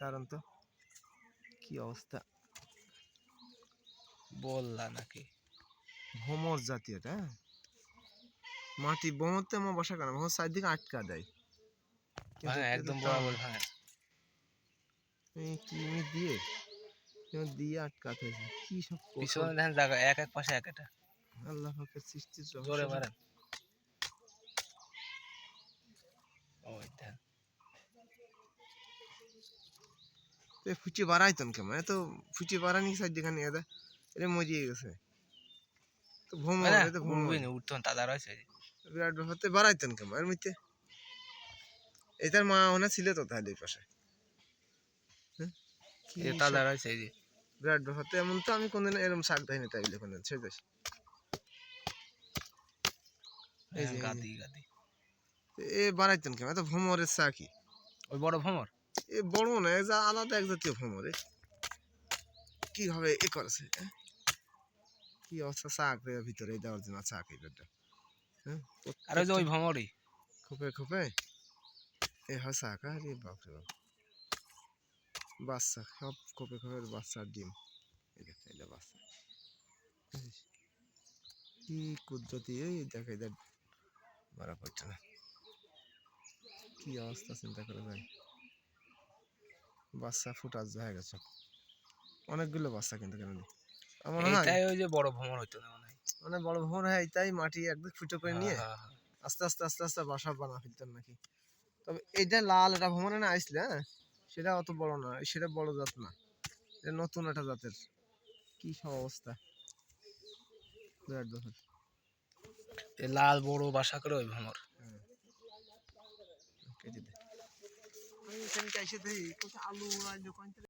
দাঁড়ান তো। কি অবস্থা? বললা নাকি? ভ্রমর জাতীয়টা হ্যাঁ? মাটি ভ্রমরতে আমার বসা কেন? ভ্রমর চারদিকে আটকা দেয়। কিন্তু একদম বরাবর ভাঙে এই কি দিয়ে? দিয়ে আটকাতে হয়েছে? কি সব পিছনে দেখেন জায়গা এক এক পাশে এক একটা। আল্লাহ পাকের সৃষ্টির জোরে। মারেন। তো ফুচি বাড়াইতন কেমন? এত ফুচি বাড়ানি চারদিকে নিয়ে দে এটা মজিয়ে গেছে। তো মানে এটা ভ্রমর উঠবই না উঠতন তাজা রয়েছে। বিরাট ব্যাপারতে বাড়াইতেন কেমন? এর মধ্যে এটার মা ওনা ছিল তো তাহলে এই পাশে। হ্যাঁ? সব তাজা রয়েছে এই যে। বিরাট ব্যাপারতে এমন তো আমি কোনদিন এরকম শাক দেয়নি তাই বলে কোনদিন ছেড়ে দিস। এই এই যে। গাদি গাদি। এ বাড়াইতেন কেমন? এত ভ্রমরের চা কি ওই বড় ভ্রমর এ বড় না যা আলাদা এক জাতীয় এ কীভাবে এ করেছে? কি অবস্থা শাক রে ভিতরে দেওয়ার জন্য এই হ্যাঁ আর ওই যে ওই ভ্রমরই খোপে খোপে এ হয় শাক আরে বাপরে বাপ। বাচ্চা সব খোপে খোপে বাচ্চার ডিম। দেখ এটা বাচ্চা? কি কুদরতি এই দেখ এই দেখ। মারা পড়ছে না। কি অবস্থা চিন্তা করে ভাই। বাচ্চা ফুটার হয়ে গেছে। অনেকগুলো বাচ্চা কিন্তু কেন আমার হয় ওই যে বড় ভ্রমর হইতো না মনে হয়। মানে বড় ভোর হয় তাই মাটি একদম ফুটো করে নিয়ে হ্যাঁ, হ্যাঁ, আস্তে আস্তে আস্তে আস্তে বাসা বানা ফেলতেন নাকি। তবে এইটা লাল এটা ভ্রমণে না আসলে হ্যাঁ সেটা অত বড় না সেটা বড় জাত না। এটা নতুন একটা জাতের। কি সব অবস্থা। হ্যাঁ। লাল বড় বাসা করে ওই ভ্রমর আলু